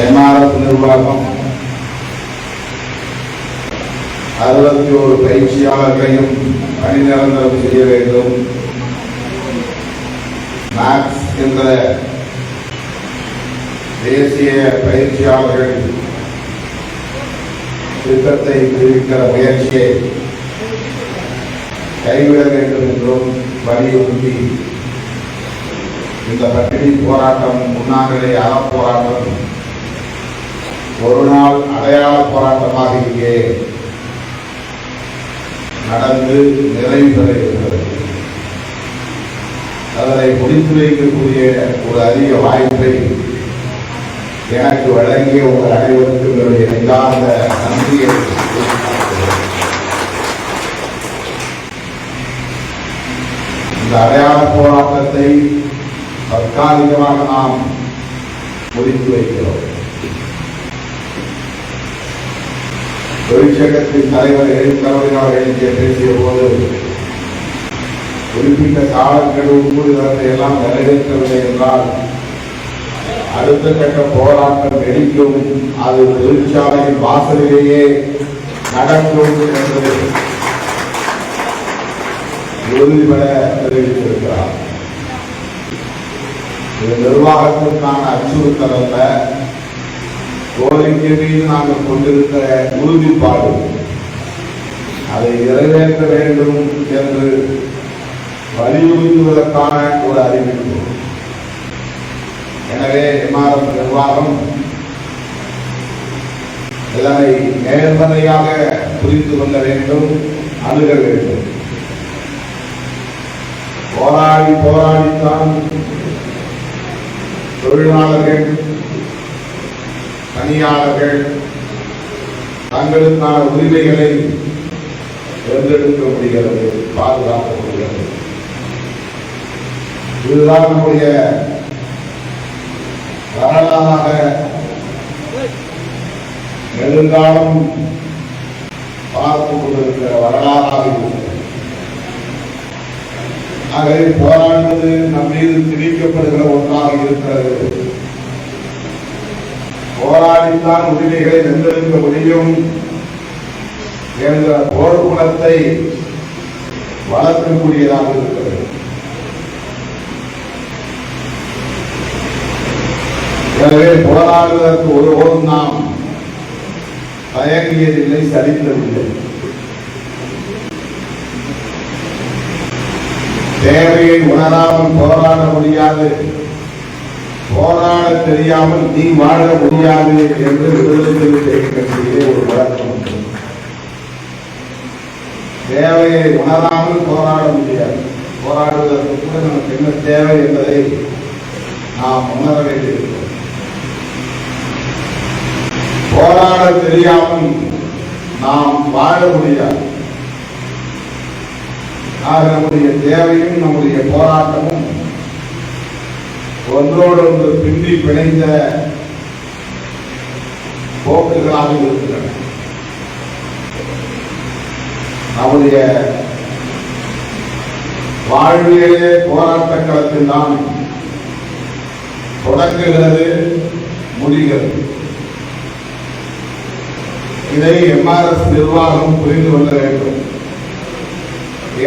MRF நிர்வாகம். அறுபத்தி ஒரு பயிற்சியாளர்களையும் பணி நிரந்தரம் செய்ய வேண்டும். மேக்ஸ் என்ற தேசிய பயிற்சியாளர்கள் திட்டத்தை தெரிவிக்கிற முயற்சியை கைவிட வேண்டும் என்றும் வலியுறுத்தி இந்த பட்டினி போராட்டம் உண்ணாநிலை அற போராட்டம் ஒரு நாள் அடையாள போராட்டமாக இங்கே நடந்து நிறைவு பெற இருக்கிறது. அதனை முடித்து வைக்கக்கூடிய ஒரு அதிக வாய்ப்பை எனக்கு வழங்கிய உங்கள் அனைவருக்கும் என்னுடைய நெஞ்சார்ந்த நன்றியை இந்த அடையாள போராட்டத்தை தற்காலிகமாக நாம் முடித்து வைக்கிறோம். தொழிற்சங்கத்தின் தலைவர் எழுத்தரவர்கள் பேசிய போது குறிப்பிட்ட காலக்கெடு ஊழியர்களை எல்லாம் நிறைவேற்றவில்லை என்றால் அடுத்த கட்ட போராட்டம் வெடிக்கும். அது தொழிற்சாலையின் வாசலிலேயே நடக்கும் என்று உறுதிபட தெரிவித்திருக்கிறார். இது நிர்வாகத்திற்கான அச்சுறுத்தல் அல்ல. கோரிக்கை நாங்கள் கொண்டிருக்கிற உறுதிப்பாடு அதை நிறைவேற்ற வேண்டும் என்று வலியுறுத்துவதற்கான ஒரு அறிவிப்பு. எனவே எம்ஆர்எஃப் நிர்வாகம் இதனை நேர்மறையாக புரிந்து கொள்ள வேண்டும் அணுக வேண்டும். போராடி போராடித்தான் தொழிலாளர்கள் பணியாளர்கள் தங்களுக்கான உரிமைகளை தேர்ந்தெடுக்க முடிகிறது பாதுகாக்க முடிகிறது. இதுதான் நம்முடைய வரலாறாக நெடுங்காலம் பார்த்து கொண்டிருக்கிற வரலாறாக இருக்கிறது. ஆகவே போராடுவது நம் மீது திணிக்கப்படுகிற ஒன்றாக இருக்கிறது. போராடித்தான் உரிமைகளை வென்றெடுக்க முடியும் என்ற போர் குணத்தை வளர்க்கக்கூடியதாக இருக்கிறது. எனவே புலனாடுவதற்கு ஒருபோதும் நாம் தயங்கியதில்லை சரித்தவில்லை தேவையை உணராமல் போராட முடியாது. போராட தெரியாமல் நீ வாழ முடியாது என்று விடுதலை ஒரு வழக்கம் தேவையை உணராமல் போராட முடியாது. போராடுவதற்கு கூட நமக்கு என்ன தேவை என்பதை நாம் உணர வேண்டியிருக்கிறோம் போராட தெரியாமல் நாம் வாழ முடியாது. ஆக நம்முடைய தேவையும் நம்முடைய போராட்டமும் ஒன்றோடொன்று பின்னி பிணைந்த போக்குகளாக இருக்கின்றன. நம்முடைய வாழ்வியலே போராட்ட களத்தில் தான் தொடங்குகிறது முடிகிறது. இதை எம்ஆர்எஸ் நிர்வாகம் புரிந்து கொள்ள வேண்டும்.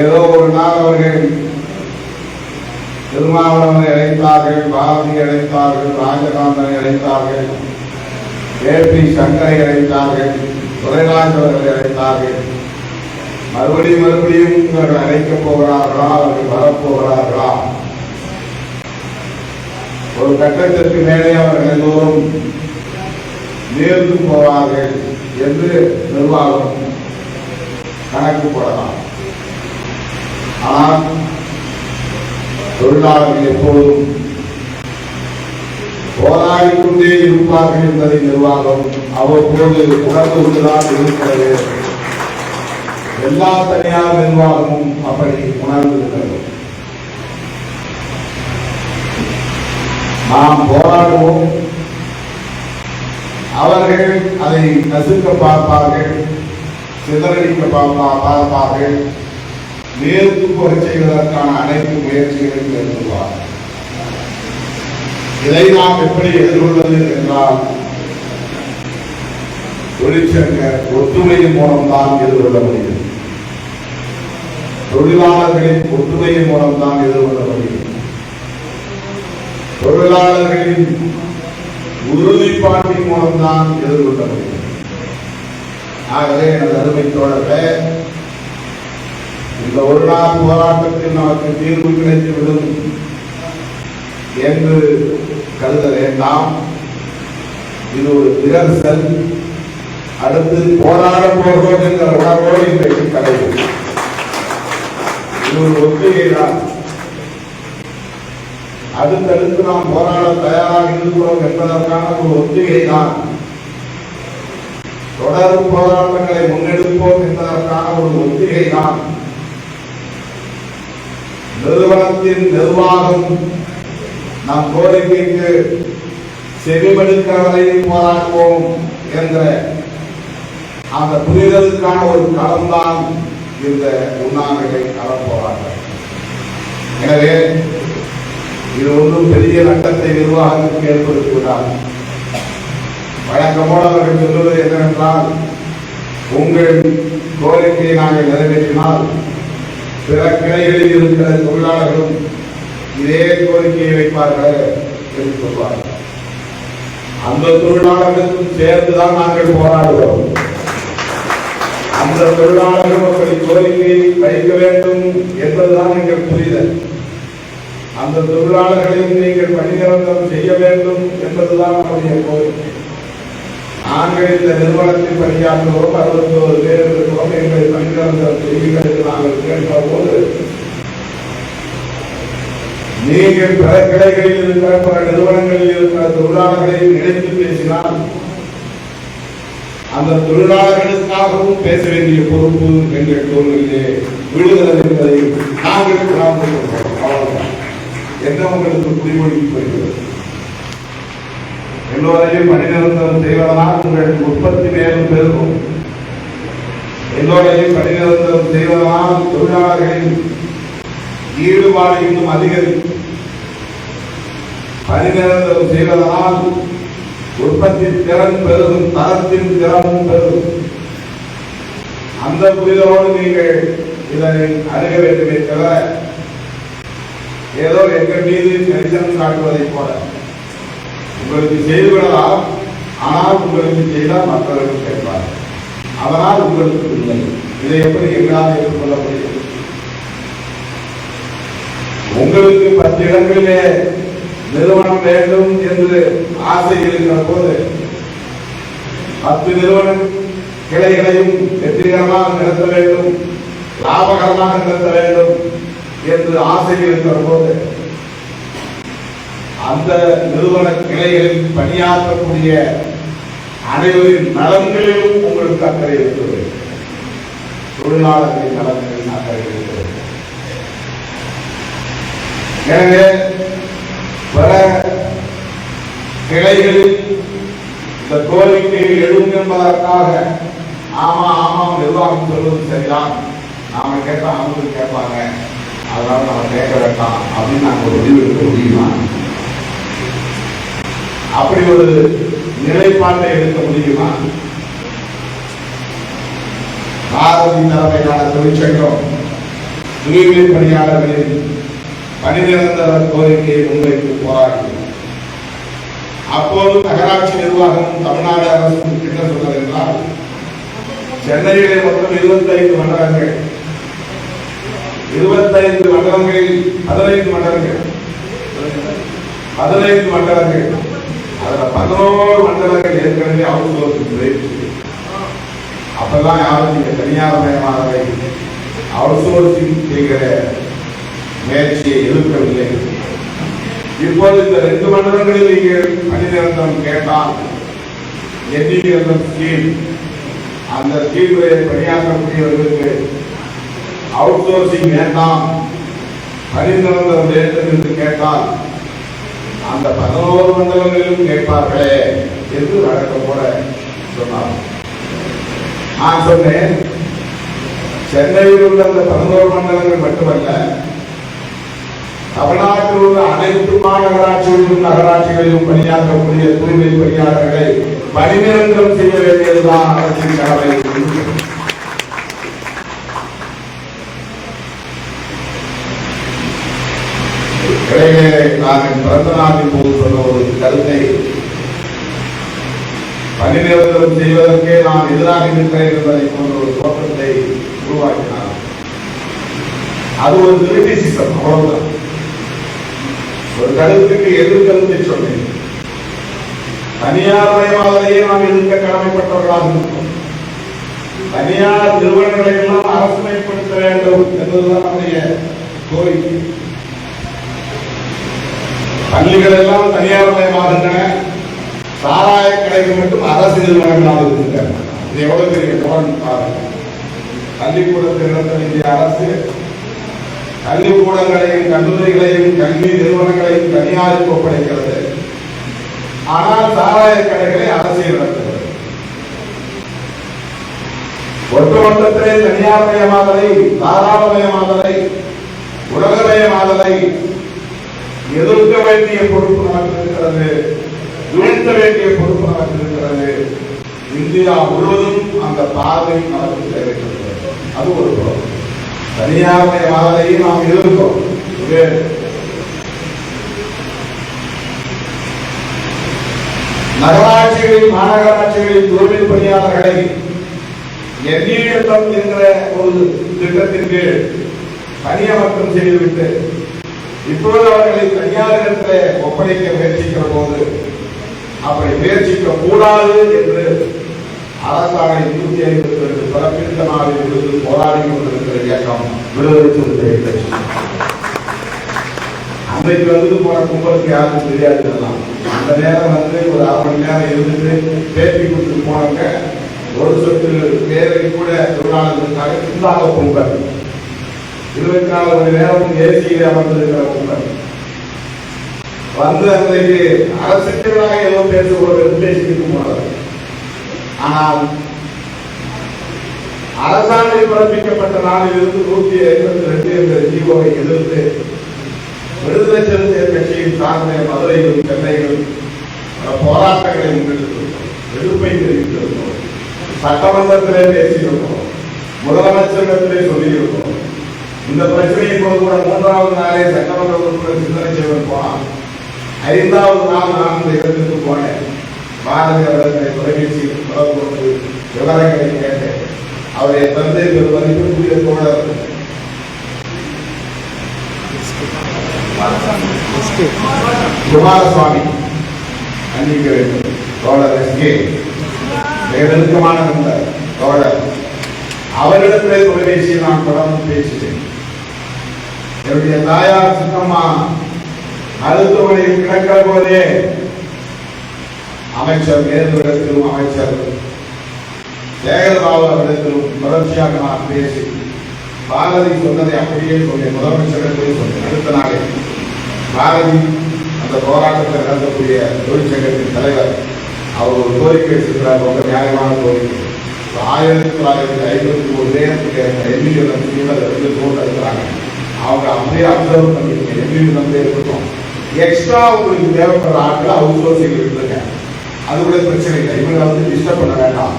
ஏதோ ஒரு நாள் அவர்கள் திருமாவளவனை அழைத்தார்கள் பாரதி அழைத்தார்கள் ராஜகாந்தனை அழைத்தார்கள் ஏ பி சங்கரை அழைத்தார்கள் துரைராஜ் அழைத்தார்கள் மறுபடியும் மறுபடியும் இவர்கள் அழைக்கப் போகிறார்களா அவர்கள் வரப்போகிறார்களா ஒரு கட்டத்திற்கு மேலே அவர்கள் எல்லோரும் நேர்ந்து போவார்கள் என்று நிர்வாகம் கணக்கு போடலாம். ஆனால் தொழிலாளர்கள் எப்போதும் போராடிக்கொண்டே இருப்பார்கள் என்பதை நிர்வாகம் அவ்வப்போது உணர்ந்து கொண்டுதான் இருக்கிறது. எல்லா தனியார் நிர்வாகமும் அப்படி உணர்ந்திருக்கிறது நாம் போராடுவோம். அவர்கள் அதை நசுக்க பார்ப்பார்கள் சிதறடிக்க பார்ப்பார்கள். மேற்கு போகச் செய்வதற்கான அனைத்து முயற்சிகளையும் மேற்கொள்வார் இதை நாம் எப்படி எதிர்கொள்வது என்றால் தொழிற்சங்க ஒத்துழையின் மூலம்தான் எதிர்கொள்ள முடியும். தொழிலாளர்களின் ஒத்துழையின் மூலம்தான் எதிர்கொள்ள முடியும். தொழிலாளர்களின் உறுதிப்பாட்டின் மூலம்தான் எதிர்கொள்ள முடியும். ஆகவே எனது அருமை இந்த ஒரு நாள் போராட்டத்தில் நமக்கு தீர்வு கிடைத்துவிடும் என்று கருத வேண்டாம் இது ஒரு நிகழ்ச்சல். அடுத்து போராட போகிறோம் என்ற உணர்வோடு இன்றைக்கு கடைபிடி இது ஒரு ஒத்திகை தான். அடுத்தடுத்து நாம் போராட தயாராக இருக்கிறோம் என்பதற்கான ஒரு ஒத்திகை தான். தொடர் போராட்டங்களை முன்னெடுப்போம் என்பதற்கான ஒரு ஒத்திகை தான். நிறுவனத்தின் நிர்வாகம் நம் கோரிக்கைக்கு செவிமடுக்கிற வரையில் போராடுவோம் என்ற அந்த புரிதலுக்கான ஒரு களம்தான் இந்த உண்ணாநிலை களம் போராட்டம் எனவே இது ஒன்றும் பெரிய நட்டத்தை நிர்வாகத்துக்கு ஏற்படுத்திவிடாது வழக்கமோடு அவர்கள் சொல்வது என்னவென்றால் உங்கள் கோரிக்கையை நாங்கள் நிறைவேற்றினால் பிற கிளைகளில் இருக்கிற தொழிலாளர்களும் இதே கோரிக்கையை வைப்பார்கள் என்று சொல்வார்கள். அந்த தொழிலாளர்களுக்கும் சேர்ந்துதான் நாங்கள் போராடுவோம். அந்த தொழிலாளர்கள் உங்கள் கோரிக்கையை வைக்க வேண்டும் என்பதுதான் எங்கள் புரிதல். அந்த தொழிலாளர்களையும் நீங்கள் பணிநிரந்தரம் செய்ய வேண்டும் என்பதுதான் நம்முடைய கோரிக்கை. நாங்கள் இந்த நிறுவனத்தில் பணியாற்றுவோம் அறுபத்தோரு பேர் இருக்கிறோம் எங்களை பணிநிரந்தரம் செய்யுங்கள் நாங்கள் கேட்கிற போது நீங்கள் பிற கிளைகளில் இருக்கிற பிற நிறுவனங்களில் இருக்கிற தொழிலாளர்களையும் நினைத்து பேசினால் அந்த தொழிலாளர்களுக்காகவும் பேச வேண்டிய பொறுப்பு எங்கள் தோல்வியிலே விடுதலை என்பதை நாங்கள் உணர்ந்து கொள்கிறோம் என்ன உங்களுக்கு புரிமொழி போகிறது எல்லோரையும் பணிநிறுத்தம் செய்வதனால் உங்கள் உற்பத்தி மேலும் பெருகும். எல்லோரையும் பணிநிறுத்தம் செய்வதனால் தொழிலாளர்களின் ஈடுபாடு இன்னும் அதிகரிக்கும். பணிநிறுத்தம் செய்வதனால் உற்பத்தி திறன் பெருகும் தரத்தின் திறமும் பெருகும். அந்த புரிதலோடு நீங்கள் இதனை அணுக வேண்டுமே தவிர ஏதோ எங்கள் மீது கரிசனம் காட்டுவதைப் போல. உங்களுக்கு செய்து விடலாம் ஆனால் உங்களுக்கு செய்தால் மற்றவர்கள் கேட்பார் அதனால் உங்களுக்கு இல்லை. இதை எப்படி எங்களால் ஏற்றுக்கொள்ள முடியும் உங்களுக்கு பத்து இடங்களிலே நிறுவனம் வேண்டும் என்று ஆசை இருக்கிற போது பத்து நிறுவனம் கிளைகளையும் வெற்றிகரமாக நடத்த வேண்டும் லாபகரமாக நடத்த வேண்டும் என்று ஆசை இருக்கிற போது அந்த நிறுவன கிளைகளில் பணியாற்றக்கூடிய அனைவரின் நலன்களிலும் உங்களுக்கு அக்கறை இருக்கிறது. தொழிலாளர்களின் நலன்களில் அக்கறை இருக்கிறது. எனவே பல கிளைகளில் இந்த கோரிக்கைகள் எழும் என்பதற்காக ஆமா ஆமாம் நிர்வாகம் சொல்வது சரிதான். நாம கேட்டா அவங்களுக்கு கேட்பாங்க. அதனால நம்ம கேட்க வேண்டாம் அப்படின்னு நாங்கள் ஒரு முடிவு எடுக்க முடியுமா? அப்படி ஒரு நிலைப்பாட்டை எடுக்க முடியுமா? பாரதி தலைமையிலான தொழிற்சங்கம் தூய்மை பணியாளர்களின் பணி நிரந்தர கோரிக்கையை முன்வைத்து போராடினோம் அப்போது நகராட்சி நிர்வாகம் தமிழ்நாடு அரசு என்ன சொன்னது என்றால் சென்னையிலே மொத்தம் இருபத்தைந்து மண்டலங்கள். இருபத்தைந்து மண்டலங்களில் பதினைந்து மண்டலங்கள். பதினைந்து மண்டலங்கள். அதுல பதினோரு மண்டலங்கள் ஏற்கனவே அவுட் சோர்ஸ் அப்பெல்லாம் யாரும் நீங்க தனியார் மயமானவை அவுட் சோர்சிங் செய்கிற முயற்சியை எதிர்க்கவில்லை. இப்போது இந்த ரெண்டு மண்டலங்களில் நீங்கள் பணி நிரந்தரம் கேட்டால் எண்ணிக்கிற ஸ்கீம் அந்த ஸ்கீமிலே பணியாற்றக்கூடியவர்களுக்கு அவுட் சோர்சிங் வேண்டாம். பணி நிரந்தரம் வேண்டும் என்று கேட்டால் அந்த பதினோரு மண்டலங்களிலும் கேட்பார்களே என்று வழக்கம் போல சொன்னார். நான் சொன்னேன் சென்னையில் உள்ள அந்த பதினோரு மண்டலங்கள் மட்டுமல்ல தமிழ்நாட்டில் உள்ள அனைத்து மாநகராட்சிகளிலும் நகராட்சிகளிலும் பணியாற்றக்கூடிய தூய்மை பணியாளர்களை பணிநிரந்தரம் செய்ய வேண்டியதுதான் அரசின் கடமை. இடையிலே நான் பிறந்த நாளின் போது சொன்ன ஒரு கருத்தை பணி பணிநிரந்தரம் செய்வதற்கே நான் எதிராக இருக்கிறேன் என்பதை போன்ற ஒரு தோற்றத்தை உருவாக்கினார். அது ஒரு கிரிட்டிசிசம் அவ்வளவுதான். ஒரு கருத்துக்கு எதிர் கருத்தை சொன்னேன். தனியார் மயமாவதையே நாம் எதிர்க்க கடமைப்பட்டவர்களாக இருக்கிறோம் தனியார் நிறுவனங்களை எல்லாம் அரசுமைப்படுத்த வேண்டும் என்பதுதான் நம்முடைய கோரிக்கை. பள்ளிகள் எல்லாம் தனியார் மயமாகின்றன. சாராய கடைகள் மட்டும் அரசு நிறுவனங்களாக இருக்கின்றன. இது எவ்வளவு பெரிய கவனம்? பாருங்க. பள்ளிக்கூடத்தில் நடத்த வேண்டிய அரசு கல்விக்கூடங்களையும் கல்லூரிகளையும் கல்வி நிறுவனங்களையும் தனியாருக்கு ஒப்படைக்கிறது. ஆனால் சாராய கடைகளை அரசியல் நடத்துகிறது ஒட்டுமொத்தத்திலே தனியார் மயமாதலை தாராளமயமாதலை உலகமயமாதலை எதிர்க்க வேண்டிய பொறுப்பு நமக்கு இருக்கிறது. வீழ்த்த வேண்டிய பொறுப்பு நமக்கு இருக்கிறது. இந்தியா முழுவதும் அந்த பார்வை நமக்கு தேவைப்படுகிறது. அது ஒரு புறம் தனியாருடைய வாதலையும் நாம் எதிர்க்கிறோம். இது நகராட்சிகளில் மாநகராட்சிகளில் தூய்மை பணியாளர்களை எண்ணியட்டம் என்ற ஒரு திட்டத்தின் கீழ் பணியமர்த்தம் செய்துவிட்டு இப்பொழுது அவர்களை தனியாரிடத்தில் ஒப்படைக்க முயற்சிக்கிற போது அப்படி முயற்சிக்க கூடாது என்று அரசாணை நூத்தி ஐம்பத்தி ரெண்டு பிறப்பித்த நாளில் இருந்து போராடி கொண்டிருக்கிற இயக்கம் விடுதலை சிறுத்தை கட்சி. அன்றைக்கு வந்து போன கும்பலுக்கு யாருக்கும் தெரியாது அந்த நேரம் வந்து ஒரு அரை மணி நேரம் இருந்துட்டு பேட்டி கொடுத்து போனாங்க ஒரு சொத்து பேரை கூட தொழிலாளர்களுக்காக சிந்தாக பொங்கல் இருபத்தி நாலு மணி நேரம் ஏசியில் அமர்ந்திருக்கிற வந்து அன்றைக்கு அரசுக்களாக ஏதோ பேசுவது பேசிக்கிட்டு போனார் ஆனால் அரசாணை பிறப்பிக்கப்பட்ட நாளில் இருந்து நூத்தி ஐம்பத்தி ரெண்டு என்ற ஜீவோவை எதிர்த்து விடுதலை சிறுத்தைகள் கட்சியின் சார்ந்த மதுரையிலும் சென்னையிலும் பல போராட்டங்களை முன்னெடுத்திருக்கிறோம் எதிர்ப்பை தெரிவித்திருக்கிறோம் சட்டமன்றத்திலே பேசியிருக்கிறோம் முதலமைச்சரிடத்திலே சொல்லியிருக்கிறோம் இந்த பிரச்சனையை போது கூட மூன்றாவது நாளே சட்டமன்ற உறுப்பினர் சிந்தனை செய்வதற்கும் ஐந்தாவது நாள் நான் இந்த இடத்துக்கு போனேன். பாரதிய அவர்களை தொலைபேசியில் தொடர்பு கொண்டு விவரங்களை கேட்டேன். அவருடைய தந்தை ஒரு மதிப்பிற்குரிய தோழர். குமாரசுவாமி. அன்னிக்க வேண்டும். தோழர் எஸ்கே மிக நெருக்கமான தோழர். அவரிடத்திலே தொலைபேசியை நான் தொடர்ந்து பேசுகிறேன் என்னுடைய தாயார் சின்னம்மா மருத்துவமனையில் கிடக்கிற போதே அமைச்சர் நேருவிடத்திலும் அமைச்சர் சேகர்பாபு அவரிடத்திலும் தொடர்ச்சியாக நான் பேசி பாரதி சொன்னதை அப்படியே சொன்னேன் முதலமைச்சரிடத்திலே சொன்னேன் அடுத்த நாளே பாரதி அந்த போராட்டத்தில் நடத்தக்கூடிய தொழிற்சங்கத்தின் தலைவர் அவர் ஒரு கோரிக்கை வச்சிருக்கிறார் ரொம்ப நியாயமான கோரிக்கை. ஆயிரத்தி தொள்ளாயிரத்தி ஐம்பத்தி ஒரு நேரத்துக்கு எம்மியூஎம் சீனில் இருக்கிறாங்க அவங்க அப்படியே அப்சர்வ் பண்ணிருக்கேன். எப்படி வந்து இருக்கட்டும். எக்ஸ்ட்ரா உங்களுக்கு தேவைப்படுற ஆட்கள் அவுட் சோர்ஸிங் விட்டுருங்க அது கூட பிரச்சனை இல்லை. இவங்க வந்து டிஸ்டர்ப் பண்ண வேண்டாம்.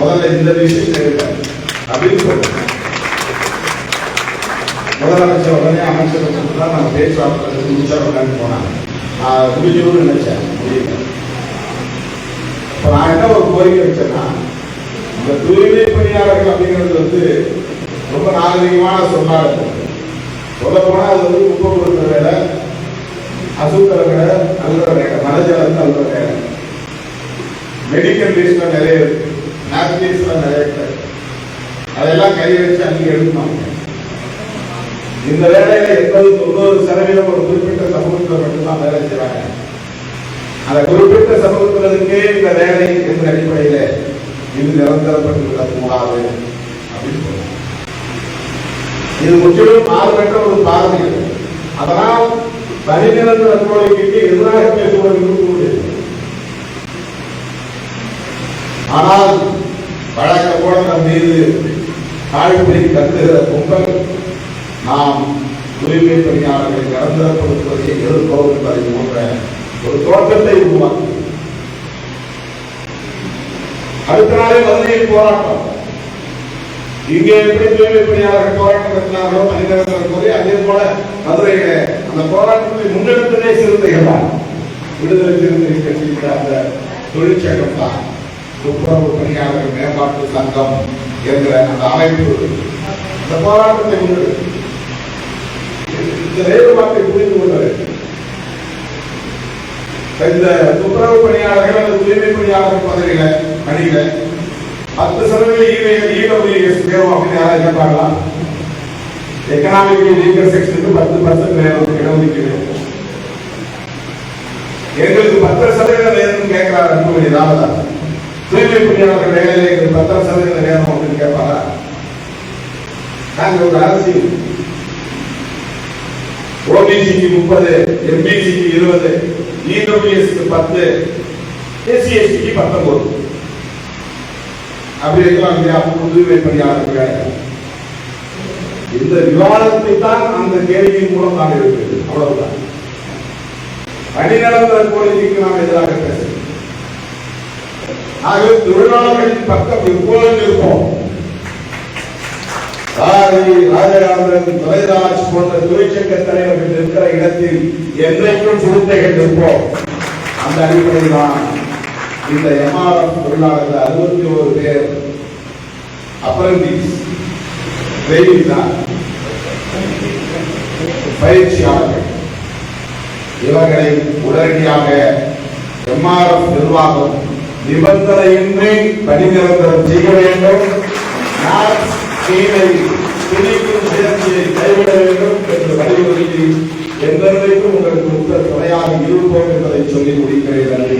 முதல்ல இந்த விஷயத்தை இருக்க அப்படின்னு சொல்லுங்க முதலமைச்சர் உடனே அமைச்சர் தான் நான் பேச்சுவார்த்தை முடிச்சாங்க போனாங்க. நான் முடிக்கணும்னு நினைச்சேன். முடியல. இப்போ நான் என்ன ஒரு கோரிக்கை வச்சேன்னா இந்த தூய்மை பணியாளர்கள் அப்படிங்கிறது வந்து ரொம்ப நாகரிகமான சொல்லாக இருக்கும். போனா அது வந்து உப்பு கொடுக்குற வேலை அசுத்தர வேலை நல்ல வேலை. மனஜலம் நல்ல வேலை. மெடிக்கல் லிஸ்ட்ல நிறைய இருக்கு. நாப்கின்ஸ்ல நிறைய இருக்கு. அதெல்லாம் கை வச்சு அங்கே எடுக்கணும். இந்த வேலையில எண்பது தொண்ணூறு சதவீதம் ஒரு குறிப்பிட்ட சமூகத்தில் மட்டும்தான் வேலை செய்வாங்க. அந்த குறிப்பிட்ட சமூகத்தினருக்கே இந்த வேலை என்ற அடிப்படையில் இது நிரந்தரப்பட்டு விடக்கூடாது அப்படின்னு இது முற்றிலும் மாறுபட்ட ஒரு பார்வை அதனால் தனி நிரந்தர கோரிக்கைக்கு எதிராக பேசுவது முடியாது ஆனால் வழக்க போல நம் மீது காழ்ப்புரி கத்துகிற கும்பல் நாம் தூய்மை பணியாளர்களை நிரந்தரப்படுத்துவதை எதிர்ப்போம் என்பதை போன்ற ஒரு தோற்றத்தை உருவாக்கி அடுத்த நாளே மதுரையில் போராட்டம். இங்கே எப்படி தூய்மை பணியாளர்கள் போராட்டம் நடத்தினார்களோ மனிதர்கள் போது அதே போல மதுரையில அந்த போராட்டத்தை முன்னெடுத்ததே சிறுத்தைகள் தான். விடுதலை சிறுத்தை கட்சியில் அந்த தொழிற்சங்கம் தான். துப்புரவு பணியாளர் மேம்பாட்டு சங்கம் என்ற அந்த அமைப்பு. இந்த போராட்டத்தை முன்னெடுத்து. இந்த வேறுபாட்டை புரிந்து கொள்ள வேண்டும் இந்த துப்புரவு பணியாளர்கள் அல்லது தூய்மை பணியாளர் பதவியில பணியில பத்து சதவீத ஈவைகள் இடபிள்யூஎஸ் வேணும் அப்படின்னு யாராவது கேட்பாங்களா எக்கனாமிக் லீகல் செக்ஷனுக்கு பத்து பர்சன்ட் வேணும் இடஒதுக்கீடு. எங்களுக்கு பத்து சதவீதம் வேணும்னு கேட்கிறார் அன்புமணி ராமதாஸ். தூய்மை பணியாளர்கள் வேலையில எங்களுக்கு பத்து சதவீதம் வேணும் அப்படின்னு கேட்பாரா? நாங்கள் ஒரு அரசியல் ஓபிசிக்கு முப்பது எம்பிசிக்கு இருபது இடபிள்யூஎஸ்க்கு பத்து எஸ்சி எஸ்டிக்கு பத்தொன்பது. அப்படி இருக்கலாம் இல்லையா தூய்மை பணியாளர்கள் இந்த விவாதத்தை தான் அந்த கேள்வியின் மூலம் நான் இருக்கிறது அவ்வளவுதான். பணிநடந்த கோரிக்கைக்கு நாம் எதிராக பேசுகிறோம். ஆகவே தொழிலாளர்களின் பக்கம் எப்போதும் இருப்போம். பாரதி ராஜகாந்தன் துரைராஜ் போன்ற தொழிற்சங்க தலைவர்கள் இருக்கிற இடத்தில் என்றைக்கும் சிறுத்தைகள் இருப்போம் அந்த அடிப்படையில் தான் இந்த எம்ஆர்எஃப் தொழிலாளர்கள் அறுபத்தி ஒரு பேர் அப்ரண்டிஸ் ட்ரெயினிங் தான். பயிற்சியாளர்கள். இவர்களை உடனடியாக எம்ஆர்எஃப் நிர்வாகம் நிபந்தனையின்றி பணிநிரந்தரம் செய்ய வேண்டும். முயற்சியை கைவிட வேண்டும் என்று வலியுறுத்தி எந்தெந்தைக்கும் உங்களுக்கு உத்தர துணையாக இருப்போம் என்பதை சொல்லி முடிக்கிறேன் நன்றி